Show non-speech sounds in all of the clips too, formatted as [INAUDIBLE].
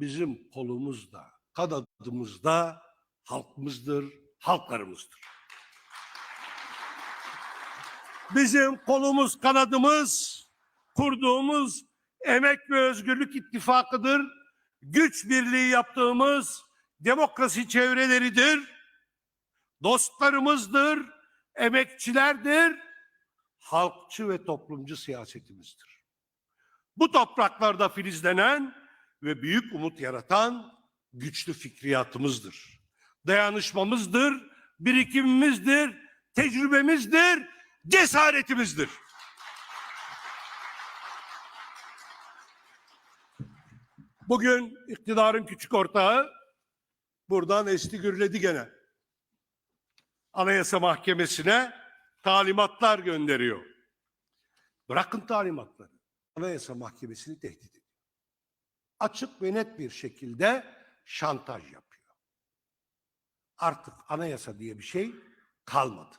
bizim kolumuzda, kanadımızda halkımızdır, halklarımızdır. Bizim kolumuz, kanadımız kurduğumuz Emek ve Özgürlük İttifakı'dır. Güç birliği yaptığımız demokrasi çevreleridir. Dostlarımızdır, emekçilerdir, halkçı ve toplumcu siyasetimizdir. Bu topraklarda filizlenen ve büyük umut yaratan güçlü fikriyatımızdır. Dayanışmamızdır, birikimimizdir, tecrübemizdir, cesaretimizdir. Bugün iktidarın küçük ortağı buradan esti gürledi gene. Anayasa Mahkemesi'ne talimatlar gönderiyor. Bırakın talimatları. Anayasa Mahkemesi'ni tehdit ediyor. Açık ve net bir şekilde şantaj yapıyor. Artık anayasa diye bir şey kalmadı.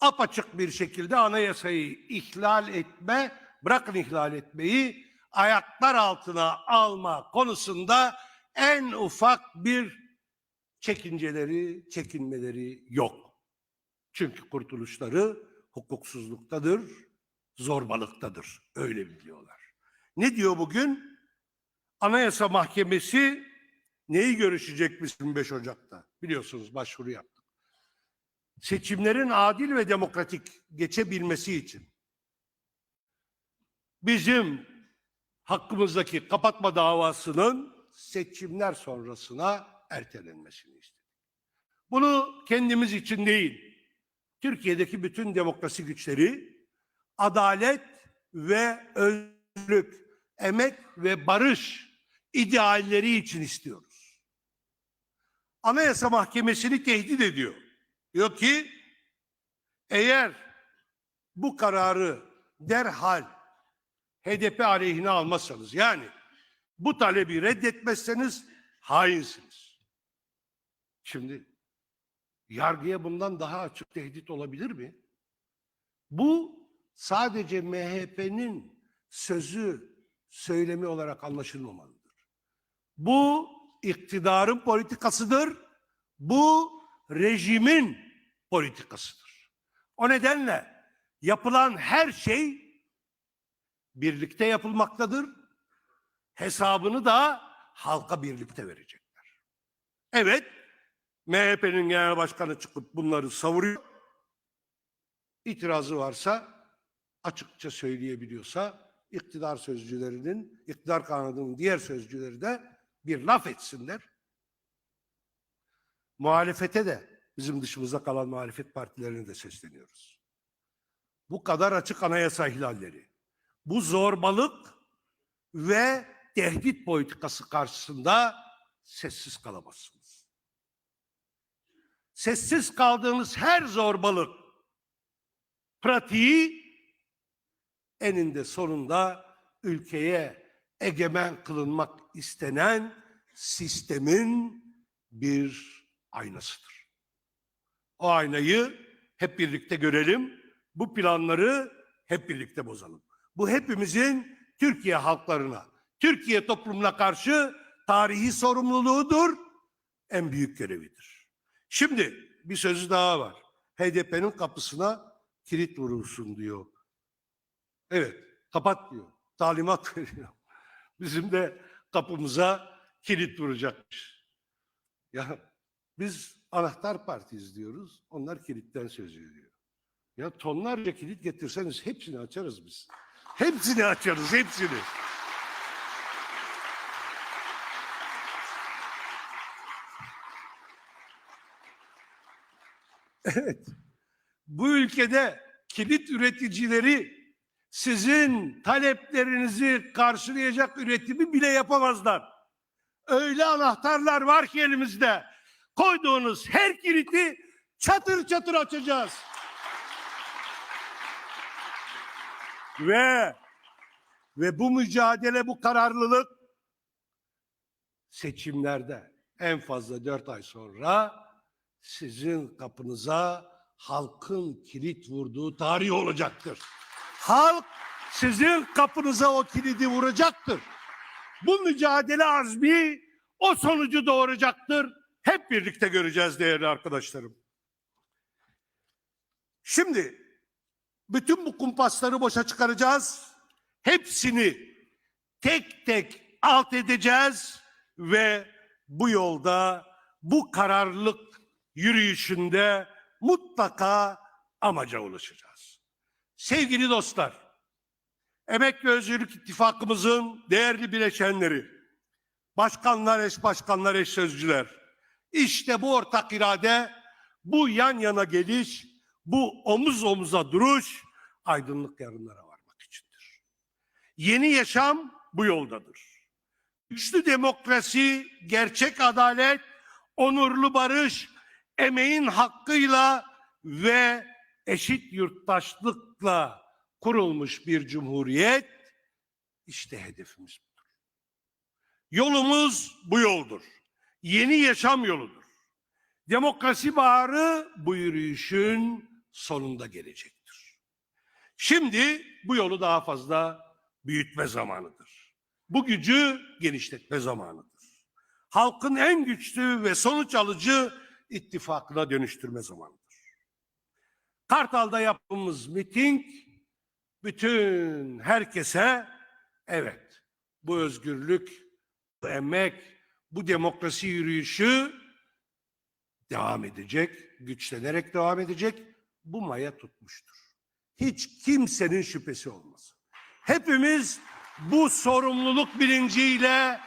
Apaçık bir şekilde anayasayı ihlal etme, bırakın ihlal etmeyi, ayaklar altına alma konusunda en ufak bir çekinceleri, çekinmeleri yok. Çünkü kurtuluşları hukuksuzluktadır, zorbalıktadır. Öyle biliyorlar. Ne diyor bugün? Anayasa Mahkemesi neyi görüşecekmiş 25 Ocak'ta? Biliyorsunuz başvuru yaptık. Seçimlerin adil ve demokratik geçebilmesi için bizim hakkımızdaki kapatma davasının seçimler sonrasına ertelenmesini istedik. Bunu kendimiz için değil, Türkiye'deki bütün demokrasi güçleri adalet ve özgürlük, emek ve barış idealleri için istiyoruz. Anayasa Mahkemesi'ni tehdit ediyor. Diyor ki eğer bu kararı derhal HDP aleyhine almazsanız yani bu talebi reddetmezseniz hainsiniz. Şimdi yargıya bundan daha açık tehdit olabilir mi? Bu sadece MHP'nin sözü, söylemi olarak anlaşılmamalıdır. Bu iktidarın politikasıdır. Bu rejimin politikasıdır. O nedenle yapılan her şey birlikte yapılmaktadır. Hesabını da halka birlikte verecekler. Evet, MHP'nin genel başkanı çıkıp bunları savuruyor. İtirazı varsa açıkça söyleyebiliyorsa iktidar sözcülerinin, iktidar kanadının diğer sözcüleri de bir laf etsinler. Muhalefete de bizim dışımızda kalan muhalefet partilerine de sesleniyoruz. Bu kadar açık anayasa ihlalleri, bu zorbalık ve tehdit politikası karşısında sessiz kalamazsınız. Sessiz kaldığınız her zorbalık pratiği eninde sonunda ülkeye egemen kılınmak istenen sistemin bir aynasıdır. O aynayı hep birlikte görelim. Bu planları hep birlikte bozalım. Bu hepimizin Türkiye halklarına, Türkiye toplumuna karşı tarihi sorumluluğudur, en büyük görevidir. Şimdi bir sözü daha var. HDP'nin kapısına kilit vurulsun diyor. Evet, kapat diyor. Talimat [LAUGHS] veriyor. Bizim de kapımıza kilit vuracakmış. Ya biz anahtar partiyiz diyoruz. Onlar kilitten söz ediyor. Ya tonlarca kilit getirseniz hepsini açarız biz. Hepsini açarız, hepsini. Evet. Bu ülkede kilit üreticileri sizin taleplerinizi karşılayacak üretimi bile yapamazlar. Öyle anahtarlar var ki elimizde. Koyduğunuz her kilidi çatır çatır açacağız. Ve ve bu mücadele, bu kararlılık seçimlerde en fazla dört ay sonra sizin kapınıza halkın kilit vurduğu tarih olacaktır. Halk sizin kapınıza o kilidi vuracaktır. Bu mücadele azmi o sonucu doğuracaktır. Hep birlikte göreceğiz değerli arkadaşlarım. Şimdi bütün bu kumpasları boşa çıkaracağız. Hepsini tek tek alt edeceğiz ve bu yolda bu kararlılık yürüyüşünde mutlaka amaca ulaşacağız. Sevgili dostlar, Emek ve Özgürlük İttifakımızın değerli bileşenleri, başkanlar, eş başkanlar, eş sözcüler, işte bu ortak irade, bu yan yana geliş, bu omuz omuza duruş, aydınlık yarınlara varmak içindir. Yeni yaşam bu yoldadır. Güçlü demokrasi, gerçek adalet, onurlu barış, emeğin hakkıyla ve eşit yurttaşlıkla kurulmuş bir cumhuriyet işte hedefimiz budur. Yolumuz bu yoldur. Yeni yaşam yoludur. Demokrasi baharı bu yürüyüşün sonunda gelecektir. Şimdi bu yolu daha fazla büyütme zamanıdır. Bu gücü genişletme zamanıdır. Halkın en güçlü ve sonuç alıcı ittifakına dönüştürme zamanıdır. Kartal'da yaptığımız miting bütün herkese evet bu özgürlük, bu emek, bu demokrasi yürüyüşü devam edecek, güçlenerek devam edecek. Bu maya tutmuştur. Hiç kimsenin şüphesi olmasın. Hepimiz bu sorumluluk bilinciyle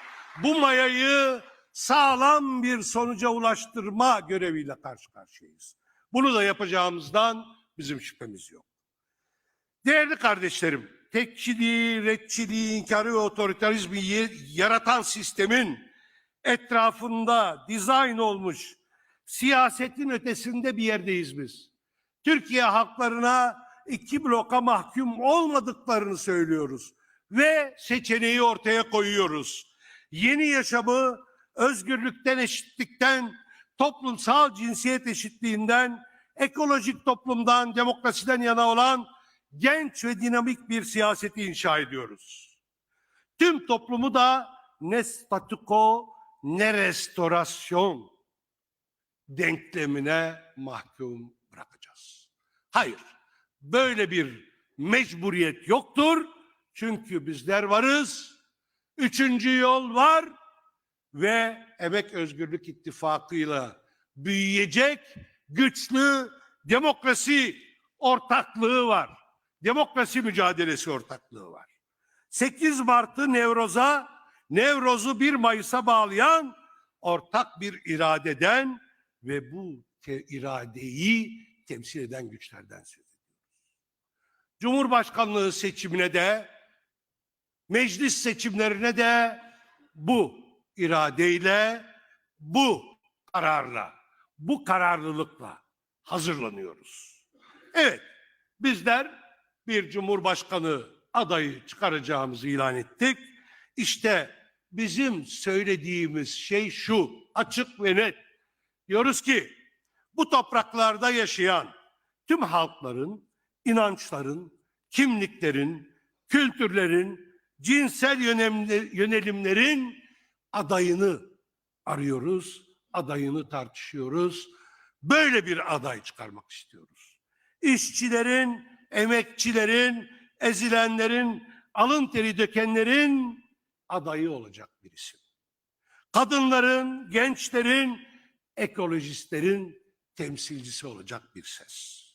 bu mayayı sağlam bir sonuca ulaştırma göreviyle karşı karşıyayız. Bunu da yapacağımızdan bizim şüphemiz yok. Değerli kardeşlerim, tekçiliği, retçiliği, inkarı ve otoriterizmi yaratan sistemin etrafında dizayn olmuş siyasetin ötesinde bir yerdeyiz biz. Türkiye halklarına iki bloka mahkum olmadıklarını söylüyoruz ve seçeneği ortaya koyuyoruz. Yeni yaşamı özgürlükten, eşitlikten, toplumsal cinsiyet eşitliğinden, ekolojik toplumdan, demokrasiden yana olan genç ve dinamik bir siyaseti inşa ediyoruz. Tüm toplumu da ne statüko ne restorasyon denklemine mahkum bırakacağız. Hayır, böyle bir mecburiyet yoktur. Çünkü bizler varız, üçüncü yol var ve Emek Özgürlük İttifakı'yla büyüyecek güçlü demokrasi ortaklığı var. Demokrasi mücadelesi ortaklığı var. 8 Mart'ı Nevroz'a, Nevroz'u 1 Mayıs'a bağlayan ortak bir iradeden ve bu te- iradeyi temsil eden güçlerden söz ediyoruz. Cumhurbaşkanlığı seçimine de, meclis seçimlerine de bu iradeyle, bu kararla, bu kararlılıkla hazırlanıyoruz. Evet, bizler bir cumhurbaşkanı adayı çıkaracağımızı ilan ettik. İşte bizim söylediğimiz şey şu, açık ve net. Diyoruz ki bu topraklarda yaşayan tüm halkların, inançların, kimliklerin, kültürlerin, cinsel yönelimle- yönelimlerin adayını arıyoruz, adayını tartışıyoruz. Böyle bir aday çıkarmak istiyoruz. İşçilerin, emekçilerin, ezilenlerin, alın teri dökenlerin adayı olacak bir isim. Kadınların, gençlerin, ekolojistlerin temsilcisi olacak bir ses.